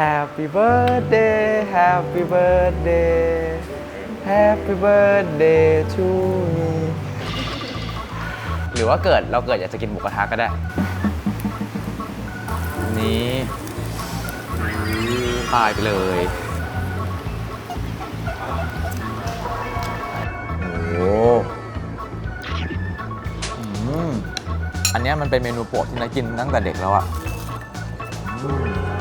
Happy birthday Happy birthday Happy birthday to me หรือว่าเกิดเราเกิดอยากจะกินหมูกระทะก็ได้ นี่ตายไปเลยโอ้โหอันนี้มันเป็นเมนูโปรดที่นักกินตั้งแต่เด็กแล้วอะอืมอืม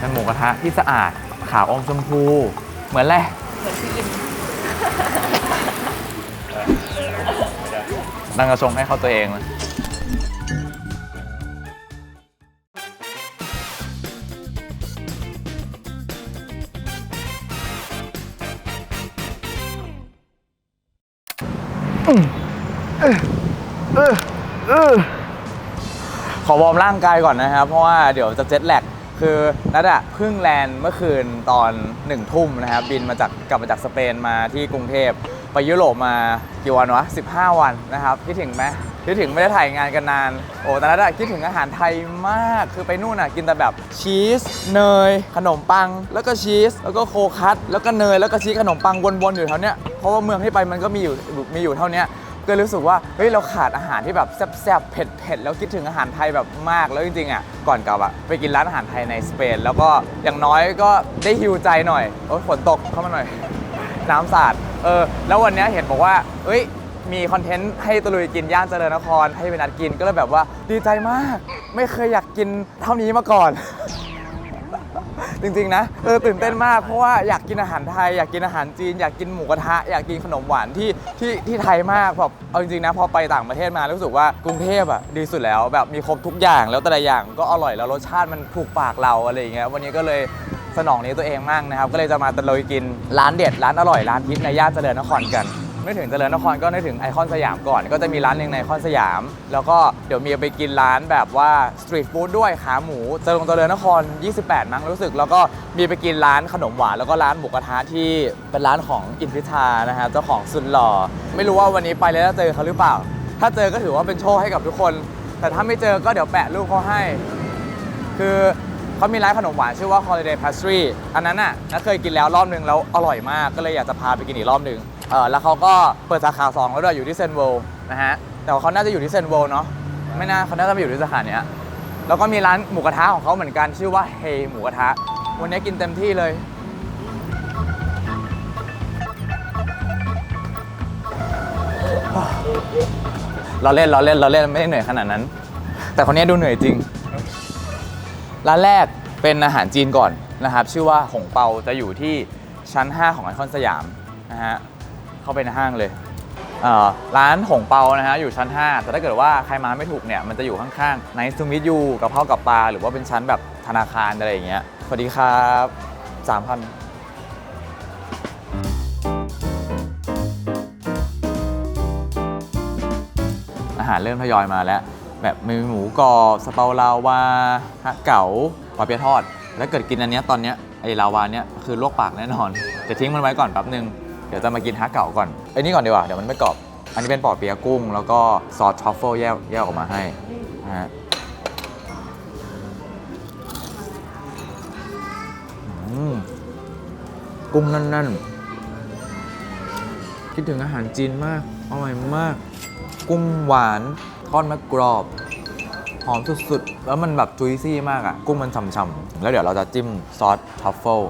เป็นหมูกระทะที่สะอาดขาวอมชมพู เหมือนแหละเหมือนพี่อินนั่งกระชงให้เขาตัวเองเลยขอวอร์มร่างกายก่อนนะครับ เพราะว่าเดี๋ยวจะเจ็ตแลก คือนัดอะเพิ่งแลนด์เมื่อคืนตอนหนึ่งทุ่มนะครับ บินมาจากกลับมาจากสเปนมาที่กรุงเทพไปยุโรปมากี่วันวะ 15 วันนะครับคิดถึงไหมคิดถึงไม่ได้ถ่ายงานกันนาน โอ้แต่นัดอะคิดถึงอาหารไทยมาก คือไปนู่นอะกินแต่แบบชีส เนย ขนมปัง แล้วก็ชีส แล้วก็โคคัสแล้วก็เนย แล้วก็ชีสขนมปังวนๆอยู่แถวเนี้ย เพราะว่าเมืองที่ไปมันก็มีอยู่มีอยู่เท่านี้ ก็เลยรู้สึกว่าเฮ้ยเราขาดอาหารที่แบบแซ่บๆเผ็ดๆแล้วคิดถึงอาหารไทยแบบมากแล้วจริงๆอะก่อนกลับอะไปกินร้านอาหารไทยในสเปนแล้วก็อย่างน้อยก็ได้ฮิวใจหน่อยโอ้ยฝนตกเข้ามาหน่อย น้ำสาดเออแล้ววันเนี้ยเห็นบอกว่าเอ้ยมีคอนเทนต์ให้ตะลุยกินย่านเจริญนครให้ไปนัดกินก็เลยแบบว่าดีใจมาก ไม่เคยอยากกินเท่านี้มาก่อน จริงๆนะเออตื่นเต้นมากเพราะว่าอยากกินอาหารไทย อยากกินอาหารจีน อยากกินหมูกระทะอยากกินขนมหวานที่ที่ที่ไทยมากแบบเอาจริงๆนะพอไปต่างประเทศมารู้สึกว่ากรุงเทพอะดีสุดแล้วแบบมีครบทุกอย่างแล้วแต่ละอย่างก็อร่อยแล้วรสชาติมันถูกปากเราอะไรอย่างเงี้ยวันนี้ก็เลยสนองนี้ตัวเองมากนะครับก็เลยจะมาตะลุยกินร้านเด็ดร้านอร่อยร้านฮิตในย่านเจริญนครกัน ไม่ถึงเจริญนครก็นึกถึงไอคอนสยามก่อน ก็จะมีร้านหนึ่งในไอคอนสยาม แล้วก็เดี๋ยวมีไปกินร้านแบบว่าสตรีทฟู้ดด้วยขาหมูเจริญเจริญนคร 28 มั้งรู้สึก แล้วก็มีไปกินร้านขนมหวานแล้วก็ร้านหมูกระทะที่เป็นร้านของอินพิธานะฮะเจ้าของสุดหล่อไม่รู้ว่าวันนี้ไปแล้วจะเจอเขาหรือเปล่า ถ้าเจอก็ถือว่าเป็นโชคให้กับทุกคน แต่ถ้าไม่เจอก็เดี๋ยวแปะรูปเขาให้ คือเขามีร้านขนมหวานชื่อว่า Holiday Pastry อันนั้นน่ะน้าเคยกินแล้วรอบนึงแล้วอร่อยมากก็เลยอยากจะพาไปกินอีกรอบนึง เออแล้วเขาก็เปิดสาขา2แล้วด้วยอยู่ที่เซนเวลนะฮะแต่ว่าเขาน่าจะอยู่ที่เซนเวลเนาะไม่น่าเขาน่าจะมาอยู่ที่สาขาเนี้ยแล้วก็มีร้านหมูกระทะของเขาเหมือนกันชื่อว่าเฮหมูกระทะวันนี้กินเต็มที่เลยเราเล่นเราเล่นเราเล่นไม่ได้เหนื่อยขนาดนั้น แต่คนนี้ดูเหนื่อยจริง ร้านแรกเป็นอาหารจีนก่อนนะครับ ชื่อว่าหงเปาจะอยู่ที่ชั้น 5 ของไอคอนสยามนะฮะ เข้าไปในห้างเลยร้านหงเปานะฮะอยู่ชั้น 5 แต่ถ้าเกิดว่าใครมาไม่ถูกเนี่ยมันจะอยู่ข้างๆในซูมิยูกับข้ากับปลา หรือว่าเป็นชั้นแบบธนาคารอะไรอย่างเงี้ยสวัสดีครับ3,000อาหารเริ่มทยอยมาแล้ว แบบมีหมูกรอบสเปาลาวาฮะเก๋าปลาเปี๊ยะทอด แล้วเกิดกินอันเนี้ยตอนเนี้ยไอลาวาเนี้ยคือลวกปากแน่นอน จะทิ้งมันไว้ก่อนแป๊บนึง เดี๋ยวจะมากินฮะเก๋าก่อนไอ้นี่ก่อนดีกว่า เดี๋ยวมันไม่กรอบ อันนี้เป็นปอเปี๊ยะกุ้ง แล้วก็ซอสทรัฟเฟิลแยกแยกออกมาให้นะฮะอืมกุ้งนั่นๆ คิดถึงอาหารจีนมาก อร่อยมาก กุ้งหวานทอดมะกรอบ หอมสุดๆ แล้วมันแบบจุยซี่มากอะ่ะ กุ้งมันฉ่ำๆ แล้วเดี๋ยวเราจะจิ้มซอสทัฟเฟิล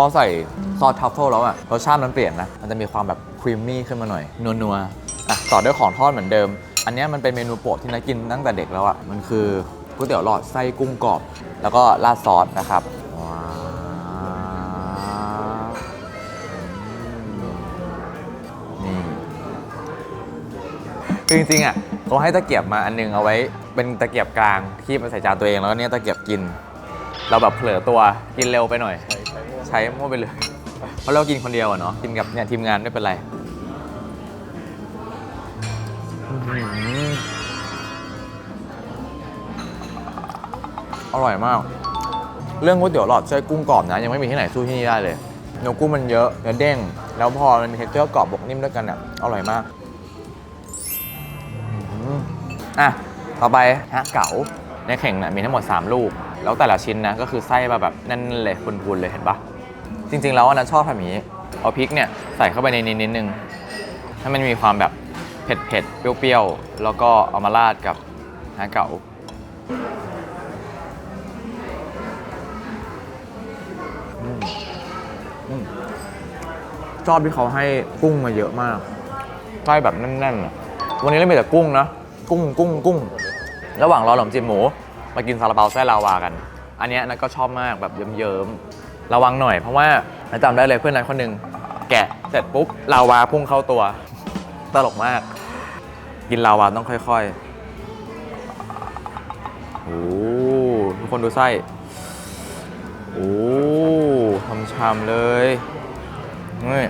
อใส่ซอสทัฟเฟิลแล้วอะรสชาติมันเปลี่ยนนะ มันจะมีความแบบครีมมี่ขึ้นมาหน่อย นัวๆอะต่อด้วยของทอดเหมือนเดิม อันเนี้ยมันเป็นเมนูโปรดที่นักกินตั้งแต่เด็กแล้วอะมันคือก๋วยเตี๋ยวหลอดไส้กุ้งกรอบ แล้วก็ราดซอสนะครับว้าวนี่คือจริงๆอะเขาให้ตะเกียบมาอันนึงเอาไว้เป็นตะเกียบกลางที่มาใส่จานตัวเองแล้วก็เนี่ยตะเกียบกิน เราแบบเผลอตัวกินเร็วไปหน่อย ใช้มั่วไปเลย เพราะเรากินคนเดียวอะเนาะกินกับเนี่ยทีมงานไม่เป็นไรอร่อยมาก เรื่องก๋วยเตี๋ยวหลอดไส้กุ้งกรอบนะ ยังไม่มีที่ไหนสู้ที่นี่ได้เลยเนื้อกุ้งมันเยอะเนื้อเด้ง แล้วพอมันมีเท็กเจอร์กรอบบวกนิ่มด้วยกันเนี่ยอร่อยมากอะต่อไปฮะเก๋าในเข่งเนี่ยมีทั้งหมด 3 ลูก แล้วแต่ละชิ้นนะ ก็คือไส้มาแบบแน่นเลยพูนๆเลยเห็นปะ จริงๆแล้วอันนั้นชอบทำอย่างนี้เอาพริกเนี่ยใส่เข้าไปในนี้นิดนึงให้มันมีความแบบเผ็ดๆ เปรี้ยวๆ แล้วก็เอามาราดกับฮะเก๋าชอบที่เขาให้กุ้งมาเยอะมากไส้แบบแน่นๆอะวันนี้เรามีแต่กุ้งนะ กุ้งกุ้งกุ้ง ระหว่างรอขนมจีบหมู มากินซาลาเปาไส้ลาวากัน อันเนี้ยนัทก็ชอบมากแบบเยิ้มๆ ระวังหน่อยเพราะว่าจำได้เลยเพื่อนนัทคนหนึ่งแกะเสร็จปุ๊บลาวาพุ่งเข้าตัว ตลกมาก กินลาวาต้องค่อยๆโอ้ทุกคนดูไส้โอ้ทำชำๆเลยนี่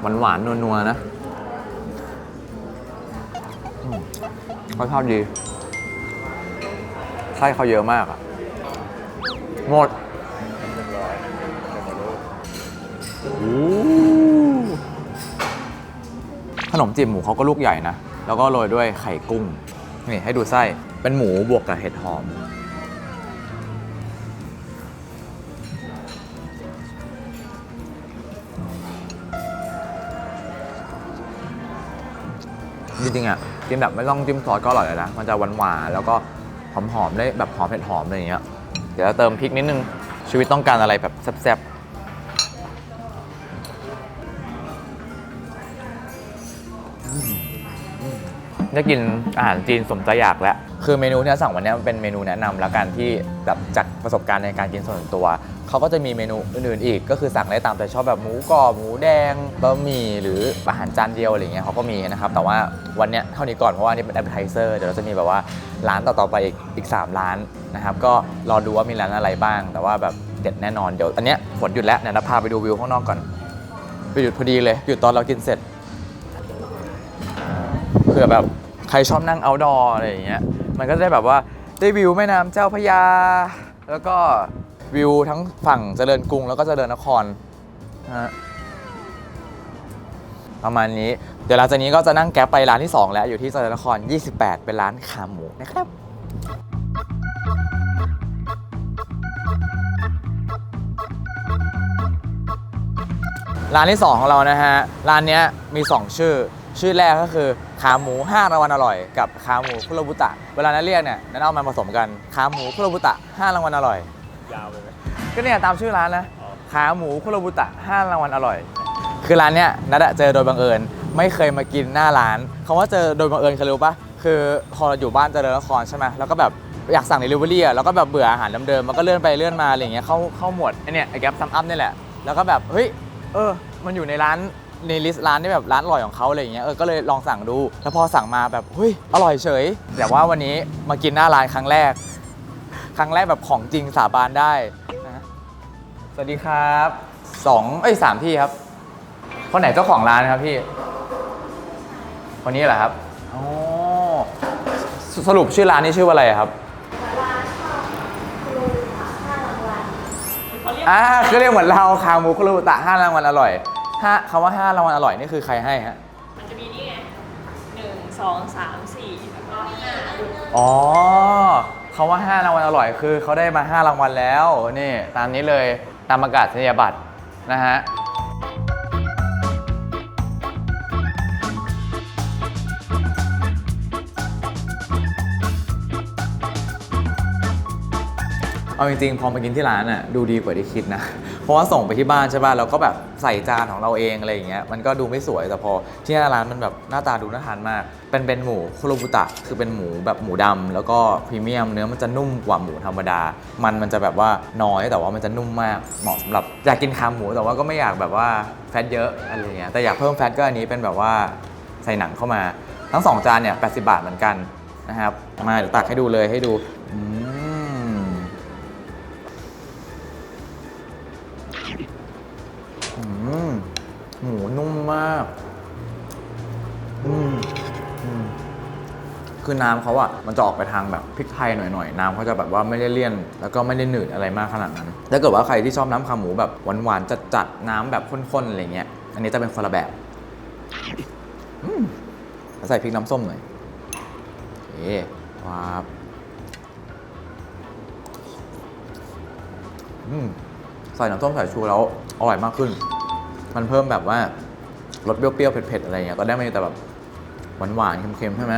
หวานหวานนัวๆนะเขาชอบดี ไส้เขาเยอะมากอะหมดขนมจีบหมูเขาก็ลูกใหญ่นะ แล้วก็โรยด้วยไข่กุ้ง นี่ให้ดูไส้ เป็นหมูบวกกับเห็ดหอม จริงๆอะ กินแบบไม่ต้องจิ้มซอสก็อร่อยเลยนะ มันจะหวานๆ แล้วก็ หอมๆได้แบบหอมเผ็ดหอมอะไรอย่างเงี้ยเดี๋ยวเติมพริกนิดนึงชีวิตต้องการอะไรแบบแซ่บๆได้กินอาหารจีนสมใจอยากแล้ว คือเมนูที่เราสั่งวันนี้มันเป็นเมนูแนะนำแล้วกันที่แบบจากประสบการณ์ในการกินส่วนตัว เขาก็จะมีเมนูอื่นๆอีก ก็คือสั่งได้ตามใจชอบแบบหมูกรอบหมูแดงบะหมี่หรืออาหารจานเดียวอะไรเงี้ยเขาก็มีนะครับ แต่ว่าวันเนี้ยเท่านี้ก่อนเพราะว่านี่เป็น appetizer เดี๋ยวเราจะมีแบบว่าร้านต่อๆไปอีกอีก 3 ร้านนะครับ ก็รอดูว่ามีร้านอะไรบ้าง แต่ว่าแบบเด็ดแน่นอนเดี๋ยวอันเนี้ยฝนหยุดแล้วเดี๋ยเราพาไปดูวิวข้างนอกก่อนไปหยุดพอดีเลยหยุดตอนเรากินเสร็จเผื่อแบบใครชอบนั่ง outdoor อะไรอย่างเงี้ยมันก็ได้แบบว่าได้วิวแม่น้ำเจ้าพระยา แล้วก็ วิวทั้งฝั่งเจริญกรุงแล้วก็เจริญนครนะฮะประมาณนี้ เดี๋ยวหลังจากนี้ก็จะนั่งแก๊ปไปร้านที่ 2 แล้วอยู่ที่เจริญนคร 28 เป็นร้านขาหมูนะครับร้านที่ 2 ของเรานะฮะ ร้านนี้มี 2 ชื่อ ชื่อแรกก็คือขาหมู5รางวัลอร่อย กับขาหมูคุโรบุตะ เวลานั้นเรียกเนี่ยนั้นเอามาผสมกัน ขาหมูคุโรบุตะ5รางวัลอร่อย ยาวไปไหมก็เนี่ยตามชื่อร้านนะอ๋อขาหมูคุโรบุตะ5รางวัลอร่อย คือร้านเนี้ยนัดอะเจอโดยบังเอิญ ไม่เคยมากินหน้าร้านคำว่าเจอโดยบังเอิญคือรู้ปะคือพอเราอยู่บ้านเจริญนครใช่ไหมแล้วก็แบบอยากสั่งเดลิเวอรี่อะแล้วก็แบบเบื่ออาหารเดิมๆมันก็เลื่อนไปเลื่อนมาอะไรอย่างเงี้ยเข้าเข้าหมวดไอเนี่ยไอแก๊ปซัมอัพนี่แหละแล้วก็แบบเฮ้ยเออ มันอยู่ในร้านในลิสต์ร้านที่แบบร้านอร่อยของเขาอะไรอย่างเงี้ยเออก็เลยลองสั่งดู แล้วพอสั่งมาแบบเฮ้ยอร่อยเฉย แต่ว่าวันนี้มากินหน้าร้านครั้งแรก ครั้งแรกแบบของจริงสาบานได้นะสวัสดีครับสองเอ้ยสามที่ครับคนไหนเจ้าของร้านครับพี่ คนนี้เหรอครับอ๋อสสรุปชื่อร้านนี้ชื่อว่าอะไรครับอ่าคือเรียกเหมือนเราคาหมูคุรุตะห้ารางวัลอร่อยห้าคำว่าห้ารางวัลอร่อยนี่คือใครให้ฮะมันจะมีนี่ไงหนึ่งสองสามสี่แล้วก็ห้าอ๋อ คาว่าห้ารางวัลอร่อยคือเขาได้มาห้ารางวัลแล้วนี่ตามนี้เลยตามประกาศนียบัตรนะฮะเอาจริงๆ พอมากินที่ร้านอะดูดีกว่าที่คิดนะ เพราะว่าส่งไปที่บ้านใช่ป่ะเราก็แบบใส่จานของเราเองอะไรอย่างเงี้ยมันก็ดูไม่สวยแต่พอที่หน้าร้านมันแบบหน้าตาดูน่าทานมาก เป็นเป็นหมูโคโรบุตะ คือเป็นหมูแบบหมูดำแล้วก็พรีเมียมเนื้อมันจะนุ่มกว่าหมูธรรมดา มันมันจะแบบว่าน้อยแต่ว่ามันจะนุ่มมากเหมาะสำหรับอยากกินขาหมูแต่ว่าก็ไม่อยากแบบว่าแฟตเยอะอะไรเงี้ยแต่อยากเพิ่มแฟตก็อันนี้เป็นแบบว่าใส่หนังเข้ามาทั้งสองจานเนี่ย80 บาทเหมือนกันนะครับมาเดี๋ยวตักให้ดูเลยให้ดูอืม หมูนุ่มมากอืมอืมคือน้ำเขาอะมันจะออกไปทางแบบพริกไทยหน่อยๆ น้ำเขาจะแบบว่าไม่ได้เลี่ยน แล้วก็ไม่ได้หนืดอะไรมากขนาดนั้น ถ้าเกิดว่าใครที่ชอบน้ำขาหมูแบบหวานๆจัดๆน้ำแบบข้นๆอะไรเงี้ย อันนี้จะเป็นคนละแบบอืมใส่พริกน้ำส้มหน่อยโอเคว้าบอืมใส่น้ำส้มสายชูแล้วอร่อยมากขึ้น มันเพิ่มแบบว่ารสเปรี้ยวๆเผ็ดๆอะไรเงี้ยตอนแรกมันมีแต่แบบหวานๆเค็มๆใช่ไหม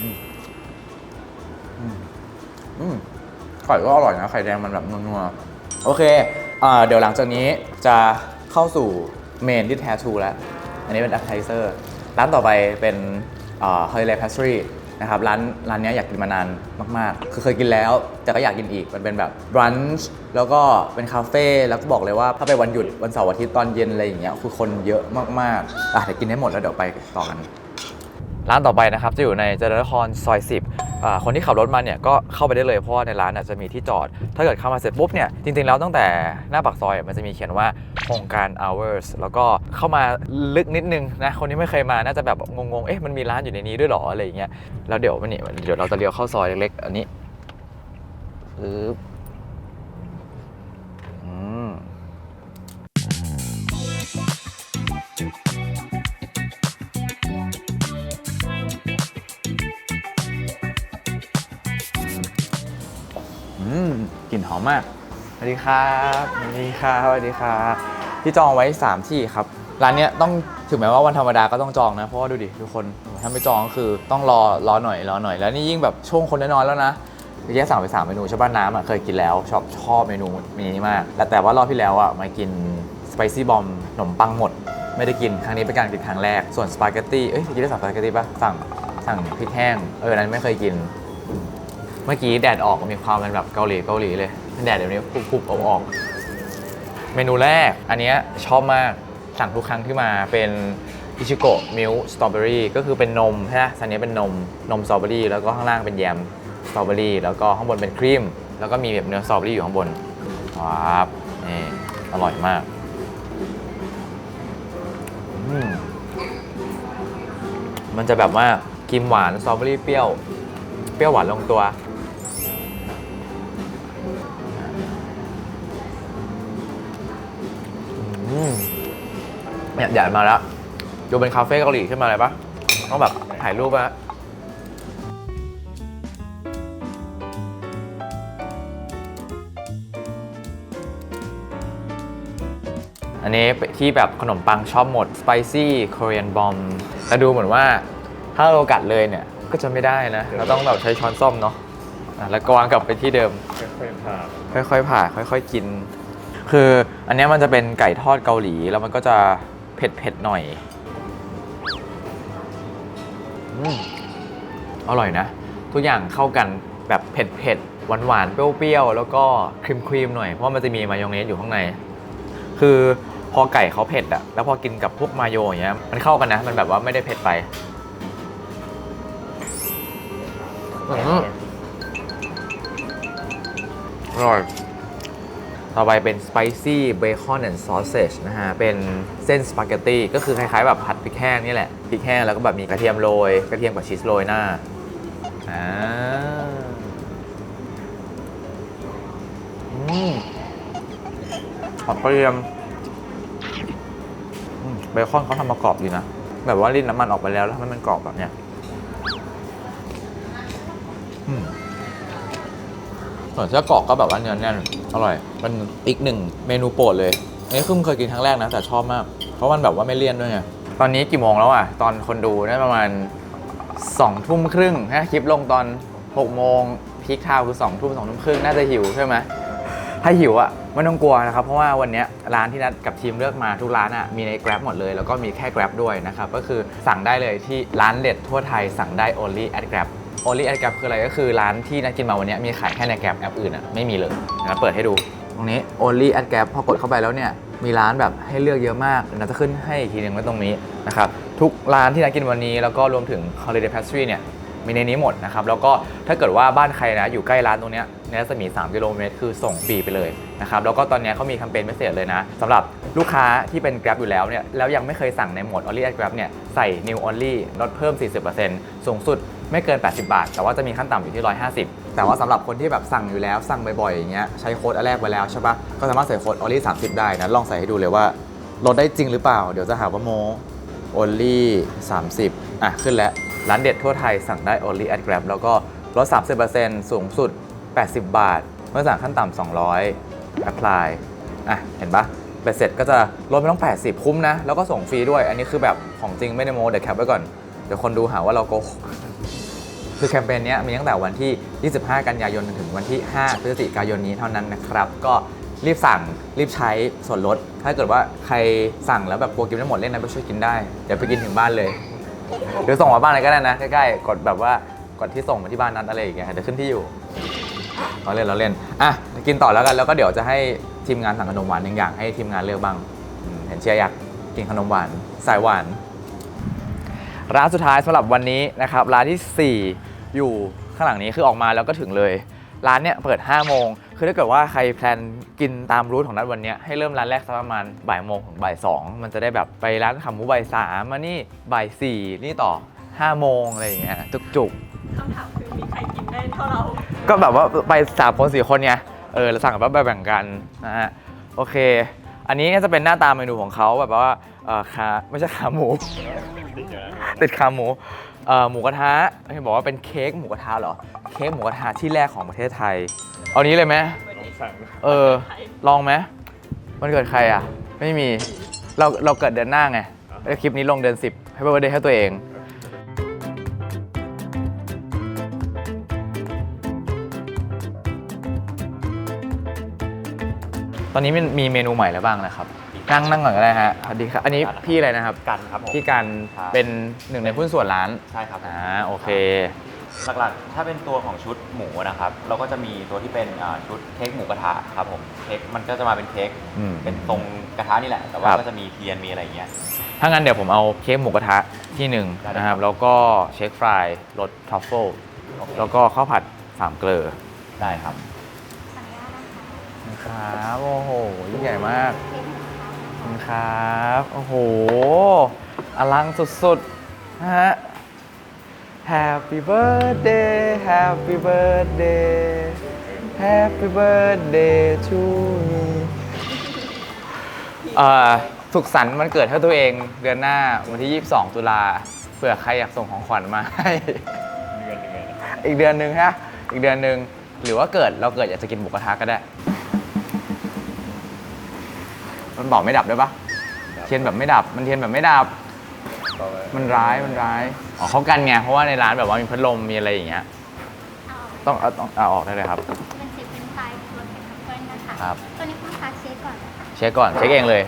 อืมอืมไข่ก็อร่อยนะไข่แดงมันแบบนัวๆโอเคอ่าเดี๋ยวหลังจากนี้จะเข้าสู่เมนที่แท้ทรูแล้ว อันนี้เป็น appetizer ร้านต่อไปเป็นเอ่อ holiday pastry นะครับร้านร้านนี้อยากกินมานานมากๆ คือเคยกินแล้ว แต่ก็อยากกินอีกมันเป็นแบบรันช์แล้วก็เป็นคาเฟ่แล้วก็บอกเลยว่าถ้าไปวันหยุดวันเสาร์อาทิตย์ตอนเย็นอะไรอย่างเงี้ยคือคนเยอะมากๆอะเดี๋ยวกินให้หมดแล้วเดี๋ยวไปต่อกัน ร้านต่อไปนะครับจะอยู่ในเจริญนครซอย 10 คนที่ขับรถมาเนี่ยก็เข้าไปได้เลยเพราะว่าในร้านจะมีที่จอด ถ้าเกิดเข้ามาเสร็จปุ๊บเนี่ยจริงๆแล้วตั้งแต่หน้าปากซอยมันจะมีเขียนว่าโครงการ hours แล้วก็เข้ามาลึกนิดนึงนะคนที่ไม่เคยมาน่าจะแบบงงๆเอ๊ะมันมีร้านอยู่ในนี้ด้วยหรออะไรอย่างเงี้ยแล้วเดี๋ยวมันนี่เดี๋ยวเราจะเลี้ยวเข้าซอยเล็กๆอันนี้ปึ๊บ นหอมมากสวัสดีครับสวัสดีครับสวัสดีครับพี่จองไว้ 3 ที่ครับร้านเนี้ยต้องถึงแม้ว่าวันธรรมดาก็ต้องจองนะเพราะว่าดูดิทุกคนถ้าไม่จองคือต้องรอรอหน่อยรอหน่อย แล้วนี่ยิ่งแบบช่วงคนน้อยๆแล้วนะเมื่อกี้สั่งไปสามเมนูชาวบ้านน้ำอะเคยกินแล้วชอบชอบเมนูนี้มาก แต่แต่ว่ารอบที่แล้วอะมากินสไปซี่บอมขนมปังหมด ไม่ได้กินครั้งนี้เป็นการกินครั้งแรกส่วนสปาเกตตี้เอ้ยกินได้สั่งสปาเกตตี้ปะสั่งสั่งพริกแห้งเออนั้นไม่เคยกิน เมื่อกี้แดดออกมีความเป็นแบบเกาหลีเกาหลีเลย แดดเดี๋ยวนี้คุบๆอออกเมนูแรกอันนี้ชอบมากสั่งทุกครั้งที่มาเป็นอิชิโกะมิลสตรอเบอรี่ก็คือเป็นนมใช่ไหมอันนี้เป็นนมนมสตรอเบอรี่แล้วก็ข้างล่างเป็นแยมสตรอเบอรี่แล้วก็ข้างบนเป็นครีม แล้วก็มีแบบเนื้อสตรอเบอรี่อยู่ข้างบนว้าบนี่อร่อยมากมมันจะแบบว่าครีมหวานสตรอเบอรี่เปรี้ยว เปรี้ยวหวานลงตัว เนี่ยอยากมาแล้ว ดูเป็นคาเฟ่เกาหลีขึ้นมาเลยปะต้องแบบถ่ายรูปอะอันนี้ที่แบบขนมปังชอบหมด spicy Korean bomb แต่ดูเหมือนว่าถ้าเรากัดเลยเนี่ยก็จะไม่ได้นะ เราต้องแบบใช้ช้อนส้อมเนาะะแล้วก็วางกลับไปที่เดิม ค่อยๆผ่าค่อยๆผ่าค่อยๆกิน คืออันเนี้ยมันจะเป็นไก่ทอดเกาหลี แล้วมันก็จะเผ็ดๆหน่อยอืมอร่อยนะ ทุกอย่างเข้ากันแบบเผ็ดๆหวานๆเปรี้ยวๆ แล้วก็ครีมๆหน่อย เพราะว่ามันจะมีมายองเนสอยู่ข้างใน คือพอไก่เขาเผ็ดอะแล้วพอกินกับพวกมายองอย่างเงี้ย มันเข้ากันนะ มันแบบว่าไม่ได้เผ็ดไปอืมอร่อย ต่อไปเป็น spicy bacon and sausage นะฮะ เป็นเส้นสปาเกตตี้ก็คือคล้ายๆแบบผัดพริกแห้งนี่แหละ พริกแห้งแล้วก็แบบมีกระเทียมโรย กระเทียมกับชีสโรยหน้า อ่าอืมหอมกระเทียมเบคอนเขาทำมากรอบดีนะ แบบว่ารินน้ำมันออกไปแล้วแล้วทำให้มันกรอบแบบเนี้ยอืมส่วนเสื้อกรอกก็แบบว่าเนื้อแน่น อร่อย มันอีกหนึ่งเมนูโปรดเลย อันนี้คือเคยกินครั้งแรกนะ แต่ชอบมาก เพราะมันแบบว่าไม่เลี่ยนด้วยไง ตอนนี้กี่โมงแล้วอะ ตอนคนดูได้ประมาณ2องทุ่มครึ่งนะคลิปลงตอน6โมงพีคทาวคือ2ทุ่มสองทุ่มครึ่งน่าจะหิวใช่ไหมถ้าหิวอะไม่ต้องกลัวนะครับ เพราะว่าวันนี้ร้านที่นัดกับทีมเลือกมาทุกร้านอะมีใน Grab หมดเลย แล้วก็มีแค่ Grab ด้วยนะครับ ก็คือสั่งได้เลยที่ร้านเด็ดทั่วไทยสั่งได้ only at Grab only at Grab คืออะไรก็คือร้านที่นัดกินมาวันนี้มีขายแค่ใน Grab แอปอื่นอะไม่มีเลยนะเปิดให้ดู ตรงนี้ only at Grab พอกดเข้าไปแล้วเนี่ยมีร้านแบบให้เลือกเยอะมากเดี๋ยวนัดจะขึ้นให้อีกทีหนึ่งไว้ตรงนี้นะครับทุกร้านที่นัดกินวันนี้แล้วก็รวมถึง holiday pastry เนี่ยมีในนี้หมดนะครับแล้วก็ถ้าเกิดว่าบ้านใครนะอยู่ใกล้ร้านตรงนี้ในรัศมี 3 กิโลเมตร คือส่งฟรีไปเลยนะครับแล้วก็ตอนนี้เขามีแคมเปญพิเศษเลยนะสำหรับลูกค้าที่เป็น Grab อยู่แล้วเนี่ยแล้วยังไม่เคยสั่งในหมด Only at Grab เนี่ยใส่ New Only ลดเพิ่ม 40%สูงสุด ไม่เกิน 80 บาท แต่ว่าจะมีขั้นต่ำอยู่ที่ 150 แต่ว่าสำหรับคนที่แบบสั่งอยู่แล้วสั่งบ่อยๆอย่างเงี้ยใช้โค้ดอันแรกไว้แล้วใช่ปะก็สามารถใส่โค้ด Only 30 ได้นะลองใส่ให้ดูเลยว่าลดได้จริงหรือเปล่า เดี๋ยวจะหาว่าโม only 30 อะ ขึ้นแล้ว ร้านเด็ดทั่วไทยสั่งได้ only at grab แล้วก็ลด 30%สูงสุด 80 บาท เมื่อสั่งขั้นต่ำ200 apply อะ เห็นปะเบ็ดเสร็จก็จะลดไปต้อง 80 คุ้มนะ แล้วก็ส่งฟรีด้วย อันนี้คือแบบของจริงไม่ได้โม เดี๋ยวแคปไว้ก่อน เดี๋ยวคนดูหาว่าเราโกหก คือแคมเปญนี้มีตั้งแต่วันที่ 25 กันยายนถึงวันที่ 5 พฤศจิกายนนี้เท่านั้นนะครับ ก็รีบสั่งรีบใช้ส่วนลด ถ้าเกิดว่าใครสั่งแล้วแบบกลัวกินไม่หมดเล่นนะไปช่วยกินได้ เดี๋ยวไปกินถึงบ้านเลย หรือส่งมาบ้านอะไรก็ได้นะใกล้ๆกดแบบว่ากดที่ส่งมาที่บ้านนั้นอะไรอย่างเงี้ยเดี๋ยวขึ้นที่อยู่เราเล่นเราเล่นอะกินต่อแล้วกันแล้วก็เดี๋ยวจะให้ทีมงานสั่งขนมหวานหนึ่งอย่างให้ทีมงานเลือกบ้างเห็นเชียร์อยากกินขนมหวานสายหวานร้านสุดท้ายสำหรับวันนี้นะครับร้านที่ 4 อยู่ข้างหลังนี้คือออกมาแล้วก็ถึงเลย ร้านเนี้ยเปิด 5 โมง คือถ้าเกิดว่าใครแพลนกินตามรูทของนัดวันเนี้ยให้เริ่มร้านแรกสักประมาณบ่ายโมงถึงบ่ายสองมันจะได้แบบไปร้านขาหมูบ่ายสามมานี่บ่ายสี่นี่ต่อ 5 โมงอะไรอย่างเงี้ยจุกๆคำถามคือมีใครกินได้เท่าเราก็แบบว่าไปสามคนสี่คนไงเออแล้วสั่งแบบแบ่งๆกันนะฮะโอเค อันนี้ก็จะเป็นหน้าตาเมนูของเขาแบบว่าเออขาไม่ใช่ขาหมู ติดขาหมู เอ่อหมูกระทะเห็นบอกว่าเป็นเค้กหมูกระทะเหรอ เค้กหมูกระทะที่แรกของประเทศไทย เอานี้เลยไหมเออ ลองไหมมันเกิดใครอะ ไม่มี เราเราเกิดเดือนหน้าไงแล้วคลิปนี้ลงเดือน10 ให้เบอร์เดย์ให้ตัวเองตอนนี้มันมีเมนูใหม่แล้วบ้างนะครับ นั่งนั่งก่อนก็ได้ฮะสวัสดีครับ อันนี้พี่อะไรนะครับ กันครับผม พี่กันครับ เป็นหนึ่งในหุ้นส่วนร้าน ใช่ครับอ่าโอเค หลักๆ ถ้าเป็นตัวของชุดหมูนะครับ เราก็จะมีตัวที่เป็นอ่าชุดเค้กหมูกระทะครับผมเค้กมันก็จะมาเป็นเค้กอืมเป็นตรงกระทะนี่แหละ แต่ว่าครับ ก็จะมีเทียนมีอะไรอย่างเงี้ย ถ้างั้นเดี๋ยวผมเอาเค้กหมูกระทะที่หนึ่งได้เลยนะครับ แล้วก็เชคฟรายรสทรัฟเฟิลแล้วก็ข้าวผัดสามเกลือได้ครับครับโอ้โหยิ่งใหญ่มากขอบ คุณครับ โอ้โห อลังสุดๆ นะฮะ Happy birthday Happy birthday Happy birthday to me เอ่อสุขสันต์วันเกิดให้ตัวเองเดือนหน้าวันที่ 22 ตุลาเผื่อใครอยากส่งของขวัญมาให้อีกเดือนหนึ่งฮะ อีกเดือนหนึ่งหรือว่าเกิดเราเกิดอยากจะกินหมูกระทะก็ได้ มันบอกไม่ดับด้วยปะเทียนแบบไม่ดับ มันเทียนแบบไม่ดับ มันร้าย มันร้าย อ๋อเขากันไง เพราะว่าในร้านแบบว่ามีพัดลม มีอะไรอย่างเงี้ย ต้องเอาต้องเอาออกได้เลยครับ เป็นสิบเป็นไฟรวมเป็นแอปเปิ้ลนะคะครับ ตัวนี้คุณลูกค้าเช็คก่อนนะคะเช็คก่อน เช็คเองเลย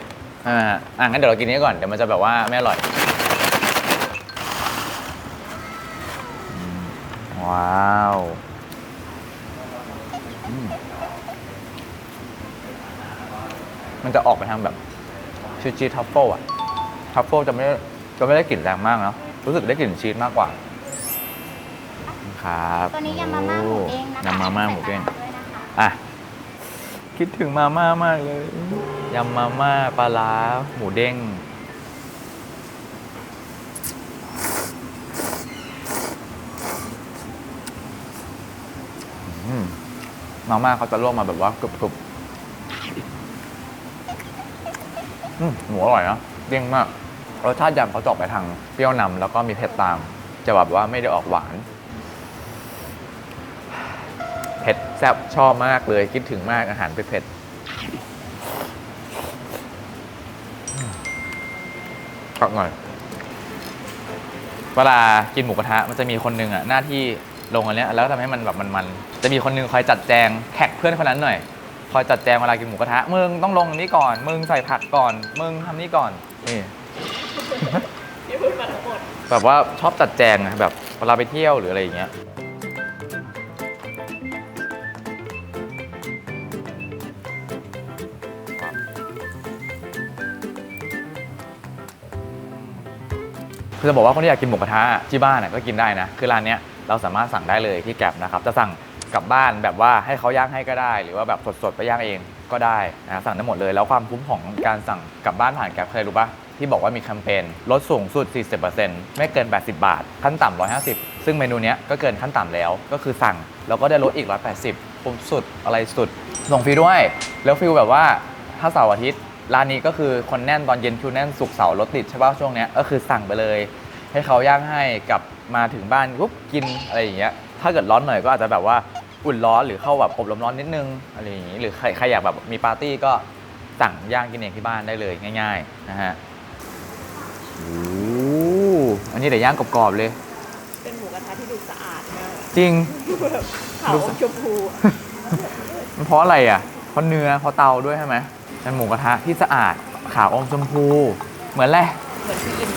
อ่า อะงั้นเดี๋ยวเรากินนี้ก่อน เดี๋ยวมันจะแบบว่าไม่อร่อยอืมว้าวอืม มันจะออกไปทางแบบชีสชีสทัฟเฟิลอะทัฟเฟิลจะไม่จะไม่ได้กลิ่นแรงมากเนาะรู้สึกได้กลิ่นชีสมากกว่า ครับตัวนี้ยำมาม่าหมูเด้งนะคะยำมาม่าหมูเด้งใส่ปลาร้าด้วยนะคะอะคิดถึงมาม่ามากเลยยำมาม่าปลาร้าหมูเด้งอืมมาม่าเขาจะลวกมาแบบว่ากรุบๆ อืมหมูอร่อยนะเด้งมากรสชาติยำเขาจะออกไปทางเปรี้ยวนำแล้วก็มีเผ็ดตาม จะแบบว่าไม่ได้ออกหวาน เผ็ดแซ่บชอบมากเลยคิดถึงมากอาหารเผ็ดๆขักหน่อยเวลากินหมูกระทะมันจะมีคนหนึ่งอะหน้าที่ลงอันเนี้ยแล้วทำให้มันแบบมันๆจะมีคนหนึงคอยจัดแจงแท็กเพื่อนคนนั้นหน่อย คอยจัดแจงเวลากินหมูกระทะมึงต้องลงอันนี้ก่อน มึงใส่ผักก่อน มึงทำนี้ก่อนนี่ ที่พูดมาทั้งหมดแบบว่าชอบจัดแจงอะแบบเวลาไปเที่ยวหรืออะไรอย่างเงี้ยคือจะบอกว่าคนที่อยากกินหมูกระทะที่บ้านน่ะก็กินได้นะ คือร้านเนี้ยเราสามารถสั่งได้เลยที่แกร็บนะครับ จะสั่ง กลับบ้านแบบว่าให้เขาย่างให้ก็ได้ หรือว่าแบบสดๆไปย่างเองก็ได้นะสั่งได้หมดเลย แล้วความคุ้มของการสั่งกลับบ้านผ่านแกร็บเคยรู้ปะที่บอกว่ามีแคมเปญลดสูงสุด 40%ไม่เกิน 80 บาท ขั้นต่ำ150 ซึ่งเมนูนี้ก็เกินขั้นต่ำแล้ว ก็คือสั่ง แล้วก็ได้ลดอีก 180คุ้มสุดอะไรสุด ส่งฟรีด้วย แล้วฟิลแบบว่าถ้าเสาร์อาทิตย์ร้านนี้ก็คือคนแน่นตอนเย็นคิวแน่นสุกเสาร์รถติดใช่ป่ะช่วงเนี้ยก็คือสั่งไปเลย ให้เขาย่างให้กลับมาถึงบ้านปุ๊บกินอะไรอย่างเงี้ยถ้าเกิดร้อนหน่อยก็อาจจะแบบว่า อุ่นร้อนหรือเข้าแบบอบลมร้อนนิดนึงอะไรอย่างงี้หรือใครใครอยากแบบมีปาร์ตี้ก็สั่งย่างกินเองที่บ้านได้เลยง่าย ๆ นะฮะโอ้อันนี้เดี๋ยวย่างกรอบๆเลย เป็นหมูกระทะที่ดูสะอาดมากจริงแบบขาวอมชมพูอะมันเพราะอะไรอะ เพราะเนื้อ เพราะเตาด้วยใช่ไหมเป็นหมูกระทะที่สะอาด ขาวอมชมพู เหมือนแหละเหมือนพี่อิน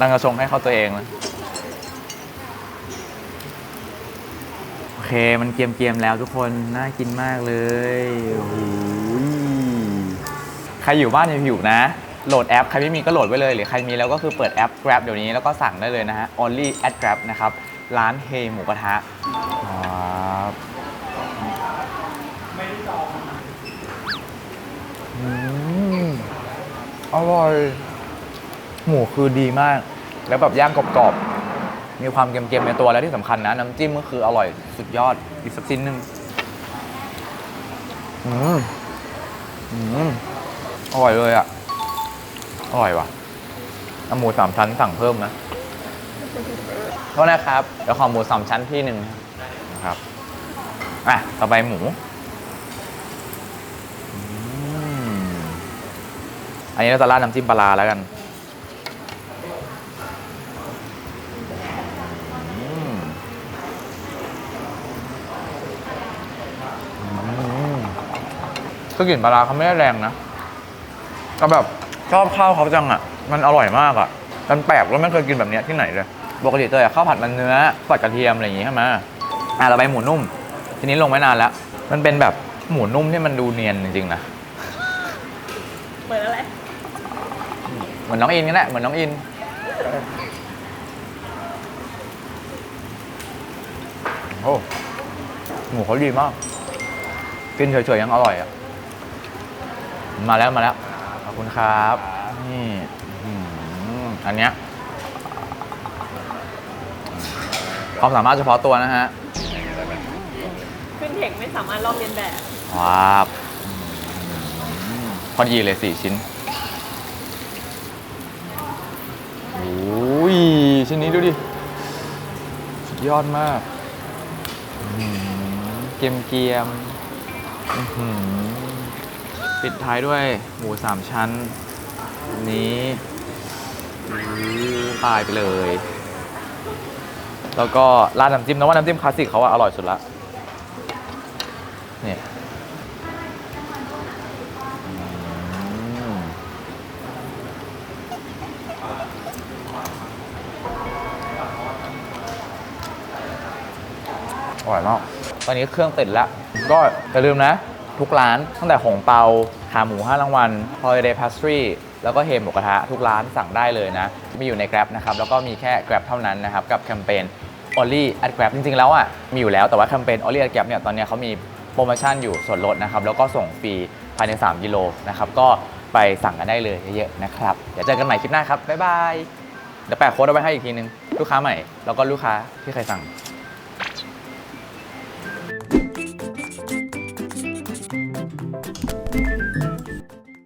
ดังกระชงให้เข้าตัวเองเลยโอ เคมันเกรียมๆแล้วทุกคน น่ากินมากเลยโอ้โหใครอยู่บ้านอย่าหิวนะ โหลดแอป ใครไม่มีก็โหลดไว้เลย หรือใครมีแล้วก็คือเปิดแอป Grab เดี๋ยวนี้แล้วก็สั่งได้เลยนะฮะ only at Grab นะครับ ร้านเฮหมูกระทะครับอืมอร่อย หมูคือดีมาก แล้วแบบย่างกรอบๆ มีความเค็มๆในตัวแล้วที่สำคัญนะ น้ำจิ้มก็คืออร่อยสุดยอดอีกสักชิ้นหนึ่งอืมอืมอร่อยเลยอะ อร่อยว่ะเอาหมูสามชั้นสั่งเพิ่มนะโทษนะครับเดี๋ยวขอหมูสามชั้นที่หนึ่งนะครับอะต่อไปหมูอืมอันนี้เราจะราดน้ำจิ้มปลาร้าแล้วกัน อืมอืม คือกลิ่นปลาร้าเขาไม่ได้แรงนะก็แบบชอบข้าวเขาจังอะ มันอร่อยมากอะ มันแปลกว่าไม่เคยกินแบบเนี้ยที่ไหนเลยปกติเตยอะข้าวผัดมันเนื้อผัดกระเทียมอะไรอย่างงี้ใช่ไหมอะเราไปหมูนุ่ม ทีนี้ลงไม่นานแล้ว มันเป็นแบบหมูนุ่มที่มันดูเนียนจริงๆนะเหมือนอะไรเหมือนน้องอินกันแหละเหมือนน้องอินโอ้หมูเขาดีมาก กินเฉยๆยังอร่อยอะ มาแล้วมาแล้ว ขอบคุณครับ นี่อื้อหืออันเนี้ยความสามารถเฉพาะตัวนะฮะขึ้นเทคไม่สามารถลอกเลียนแบบ ว้าวอืมพอดีเลยสี่ชิ้นโอ้ยชิ้นนี้ดูดิ สุดยอดมากเกียมเกียมๆอื้อหือ ปิดท้ายด้วยหมูสามชั้น นี้ตายไปเลย แล้วก็ราดน้ำจิ้มนะว่าน้ำจิ้มคลาสสิกเขาอะอร่อยสุดละเนี่ยอืมอร่อยมาก ตอนนี้เครื่องติดแล้ว ก็อย่าลืมนะ ทุกร้าน ตั้งแต่หงเปาขาหมู 5 รางวัล Holiday Pastry แล้วก็เฮมหมูกระทะ ทุกร้านสั่งได้เลยนะ มีอยู่ใน Grab นะครับ แล้วก็มีแค่ Grab เท่านั้นนะครับ กับแคมเปญ Only at Grab จริง ๆ แล้วอะมีอยู่แล้วแต่ว่าแคมเปญ Only at Grab เนี่ยตอนเนี้ยเขามีโปรโมชั่นอยู่ส่วนลดนะครับแล้วก็ส่งฟรีภายใน 3 กิโลนะครับก็ไปสั่งกันได้เลยเยอะๆนะครับเดี๋ยวเจอกันใหม่คลิปหน้าครับบ๊ายบายเดี๋ยวแปะโค้ดเอาไว้ให้อีกทีนึงลูกค้าใหม่ แล้วก็ลูกค้าที่เคยสั่ง